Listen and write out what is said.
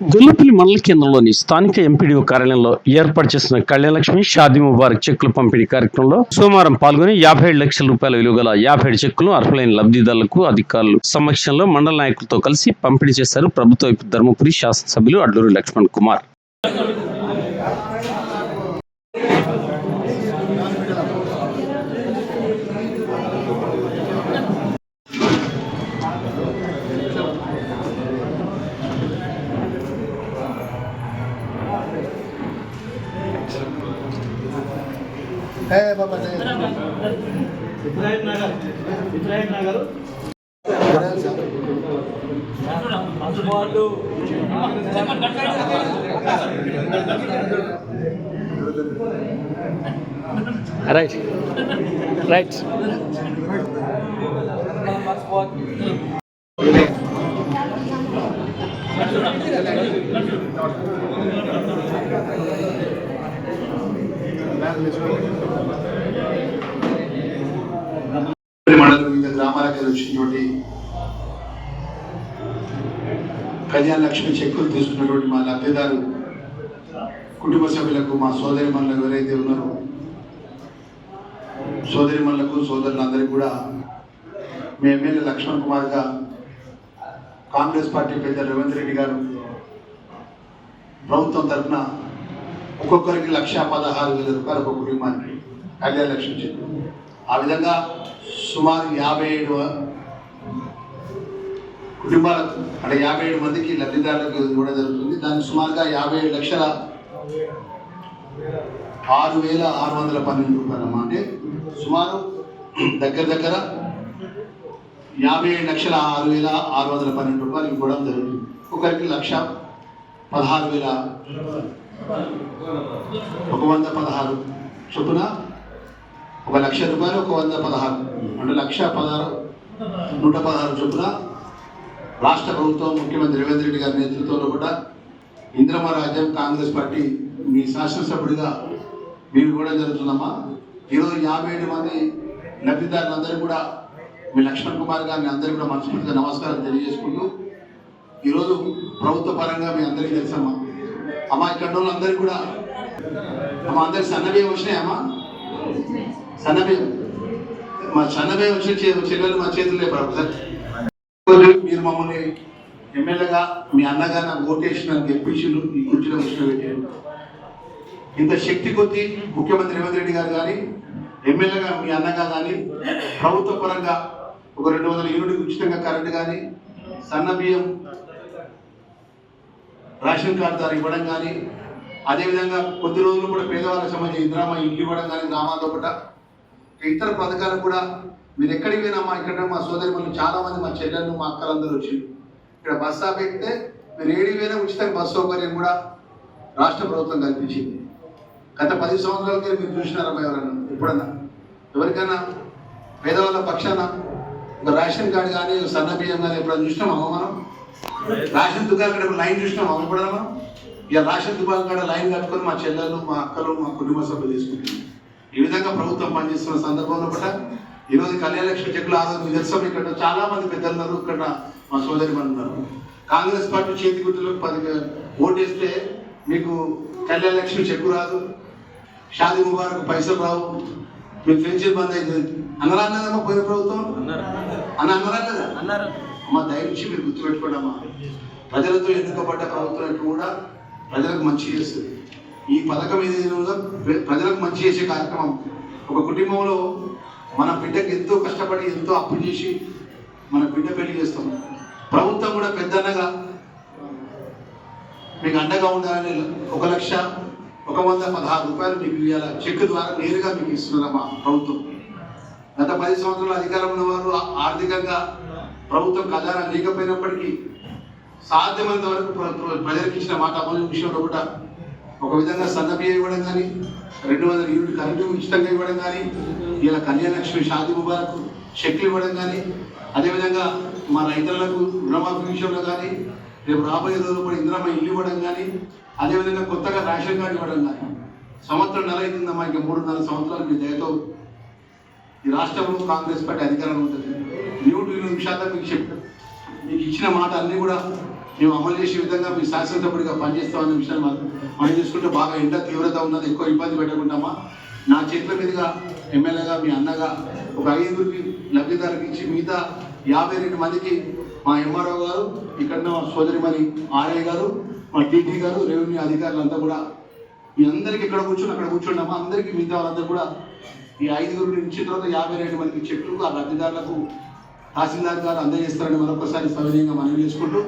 గొల్లపల్లి మండల కేంద్రంలోని స్థానిక ఎంపీడీఓ కార్యాలయంలో ఏర్పాటు చేసిన కళ్యాణలక్ష్మి షాది ముబారక్ చెక్కుల పంపిణీ కార్యక్రమంలో సోమవారం పాల్గొని యాభై ఏడు లక్షల రూపాయల విలువ గల యాభై ఏడు చెక్కులను అర్హులైన లబ్ధిదారులకు అధికారులు సమక్షంలో మండల నాయకులతో కలిసి పంపిణీ చేశారు ప్రభుత్వ వైపు ధర్మపురి శాసనసభ్యులు అడ్లూరు లక్ష్మణ్ కుమార్. ఇబ్రాహిం నగర్ ఇబ్రాహిం నగర్ అందుబాటు రైట్ రైట్ మండలం వివిధ గ్రామాలకు వచ్చినటువంటి కళ్యాణ లక్ష్మి చెక్కులు తీసుకున్నటువంటి మా లబ్ధిదారు కుటుంబ సభ్యులకు మా సోదరి మనులకు ఎవరైతే ఉన్నారో సోదరి మనులకు సోదరులందరికీ కూడా మీ ఎమ్మెల్యే లక్ష్మణ్ కుమార్ గారు కాంగ్రెస్ పార్టీ పెద్ద రేవంత్ రెడ్డి గారు ప్రభుత్వం తరఫున ఒక్కొక్కరికి లక్ష పదహారు వేల రూపాయలు ఒక కుటుంబానికి కళ్యాణ లక్ష్మి చెక్కు ఆ విధంగా సుమారు యాభై ఏడు కుటుంబాలకు అంటే యాభై ఏడు మందికి లబ్ధిదారులకు ఇవ్వడం జరుగుతుంది. దాన్ని సుమారుగా యాభై ఏడు లక్షల ఆరు వేల ఆరు వందల పన్నెండు రూపాయలమ్మా అంటే సుమారు దగ్గర దగ్గర యాభై ఏడు లక్షల ఆరు వేల ఆరు వందల పన్నెండు రూపాయలు ఇవ్వడం జరుగుతుంది. ఒకరికి లక్ష పదహారు వేల ఒక వంద పదహారు. చొప్పున ఒక లక్ష రూపాయలు ఒక వంద పదహారు. అంటే లక్ష పదహారు నూట పదహారు చొప్పున రాష్ట్ర ప్రభుత్వం ముఖ్యమంత్రి రేవంత్ రెడ్డి గారి నేతృత్వంలో కూడా ఇంద్రమ రాజ్యం కాంగ్రెస్ పార్టీ మీ శాసనసభ్యుడిగా మీరు కూడా జరుగుతుందమ్మా. ఈరోజు యాభై ఏడు మంది లబ్ధిదారులందరూ కూడా మీ లక్ష్మణ్ కుమార్ గారిని అందరూ కూడా మనస్ఫూర్తిగా నమస్కారం తెలియజేసుకుంటూ ఈరోజు ప్రభుత్వ పరంగా మీ అందరికీ తెలుసమ్మా. అమ్మా ఇక్కడ ఉన్న వాళ్ళందరికీ కూడా అమ్మా అందరికి సన్నబియ్యం వచ్చినాయమ్మా సన్నబియ్యం. మా సన్నబియ్యం వచ్చిన చెల్లెలు మా చేతుల్లో సార్ మీరు మమ్మల్ని ఎమ్మెల్యేగా మీ అన్నగా నాకు ఓటేసిన గెలిపించిండు ఈ కుర్చీలో కూర్చొని ఇంత శక్తి కొద్ది ముఖ్యమంత్రి రేవంత్ రెడ్డి గారు కానీ ఎమ్మెల్యేగా మీ అన్నగా కానీ ప్రభుత్వ పరంగా ఒక రెండు వందల యూనిట్ ఉచితంగా కరెంట్ కానీ సన్న బియ్యం రేషన్ కార్డు ద్వారా ఇవ్వడం కానీ అదేవిధంగా కొద్ది రోజులు కూడా పేదవాళ్ళకి సంబంధించి ఇందిరామ ఇల్లు ఇవ్వడం కానీ గ్రామాల్లో కూడా. ఇతర పథకాలు కూడా మీరు ఎక్కడికి పోయినా మా ఇక్కడ మా సోదరి మళ్ళీ చాలా మా చెల్లెళ్ళు మా అక్కలందరూ వచ్చి ఇక్కడ బస్ స్టాప్ ఎక్కితే మీరు ఏడికి పోయినా ఉచితంగా బస్ సౌకర్యం కూడా రాష్ట్ర ప్రభుత్వం కల్పించింది. గత పది సంవత్సరాల మీరు చూసినారమ్మా ఎవరన్నా? ఎప్పుడన్నా? ఎవరికైనా పేదవాళ్ళ పక్షాన ఒక రేషన్ కార్డు కానీ ఒక సన్న బియ్యం కానీ ఎప్పుడైనా చూసినామా? మనం? రేషన్ దుకాణం కాడ లైన్ చూసినామా ఎప్పుడన్నా ఇక రేషన్ దుకాణం కాడ లైన్ కట్టుకొని మా చెల్లెలు మా అక్కలు మా కుటుంబ సభ్యులు తీసుకుంటున్నారు ఈ విధంగా ప్రభుత్వం పనిచేస్తున్న సందర్భంలో కూడా ఈరోజు కళ్యాణ లక్ష్మి చెక్కులు ఆ రోజు మీకు తెలుసా ఇక్కడ చాలా మంది పెద్దలు ఉన్నారు ఇక్కడ మా సోదరి ఉన్నారు. కాంగ్రెస్ పార్టీ చేతి గుర్తులకు పది ఓటేస్తే మీకు కళ్యాణ లక్ష్మి చెక్కు రాదు షాదీ ముబారక్ పైసలు రావు మీకు పెన్షన్ బంద్ అయింది అన్నరా అన్నదమ్మా పోయిన ప్రభుత్వం? అన్న అన్నరా లేదా? అన్నారు. అమ్మ దయచేసి మీరు గుర్తుపెట్టుకోండి అమ్మా. ప్రజలతో ఎన్నుకోబడ్డ ప్రభుత్వం కూడా ప్రజలకు మంచి చేస్తుంది. ఈ పథకం ఏదైనా ప్రజలకు మంచి చేసే కార్యక్రమం. ఒక కుటుంబంలో మన బిడ్డకి ఎంతో కష్టపడి ఎంతో అప్పు చేసి మన బిడ్డ పెళ్ళి చేస్తాం. ప్రభుత్వం కూడా పెద్దన్నగా మీకు అండగా ఉండాలని ఒక లక్ష ఒక వంద పదహారు రూపాయలు మీకు ఇవ్వాలి. చెక్ ద్వారా నేరుగా మీకు ఇస్తున్నారమ్మా ప్రభుత్వం. గత పది సంవత్సరాల అధికారంలో వారు ఆర్థికంగా ప్రభుత్వం కళ్యాణం లేకపోయినప్పటికీ సాధ్యమైనంత వరకు ప్రజలకు ఇచ్చిన మాట అమలు విషయంలో కూడా ఒక విధంగా సన్న ఇవ్వడం కానీ రెండు వందల యూనిట్ కరెంటు ఉచితంగా ఇవ్వడం కానీ ఇలా కళ్యాణ షాది ముబారక్ చెక్లు ఇవ్వడం కానీ అదేవిధంగా మా రైతులకు రుణమాఫీ విషయంలో కానీ రేపు రాబోయే రోజుల్లో కూడా ఇందిరమ్మ ఇల్లు ఇవ్వడం కానీ అదేవిధంగా కొత్తగా రేషన్ కార్డు ఇవ్వడం కానీ సంవత్సరం నెల అవుతుందమ్మా ఇంకా మూడున్నర సంవత్సరాలు మీ దయతో ఈ రాష్ట్రంలో కాంగ్రెస్ పార్టీ అధికారంలో ఉంటుంది. నూటి ఎనిమిది మీకు చెప్పాం. మీకు ఇచ్చిన మాట అన్నీ కూడా మేము అమలు చేసే విధంగా మీ శాసనసభ్యుడిగా పనిచేస్తామనే విషయాన్ని మనం మనం చూసుకుంటే బాగా ఎండ తీవ్రత ఉన్నది ఎక్కువ ఇబ్బంది పెట్టకుండామా? నా చేతుల మీదుగా ఎమ్మెల్యేగా మీ అన్నగా ఒక ఐదుగురికి లబ్ధిదారుకి ఇచ్చి మిగతా యాభై రెండు మందికి మా ఎంఆర్ఓ గారు ఇక్కడ సోదరి మరి ఆర్ఐ గారు మా టీటీ గారు రెవెన్యూ అధికారులంతా కూడా మీ అందరికి ఇక్కడ కూర్చొని అక్కడ కూర్చున్నామా అందరికి మిగతా వాళ్ళందరూ కూడా ఈ ఐదుగురు నుంచి తర్వాత యాభై రెండు మందికి చెట్లు ఆ లబ్ధిదారులకు తహసీల్దార్ గారు అందజేస్తారని మరొకసారి సవినీయంగా మనవి చేసుకుంటూ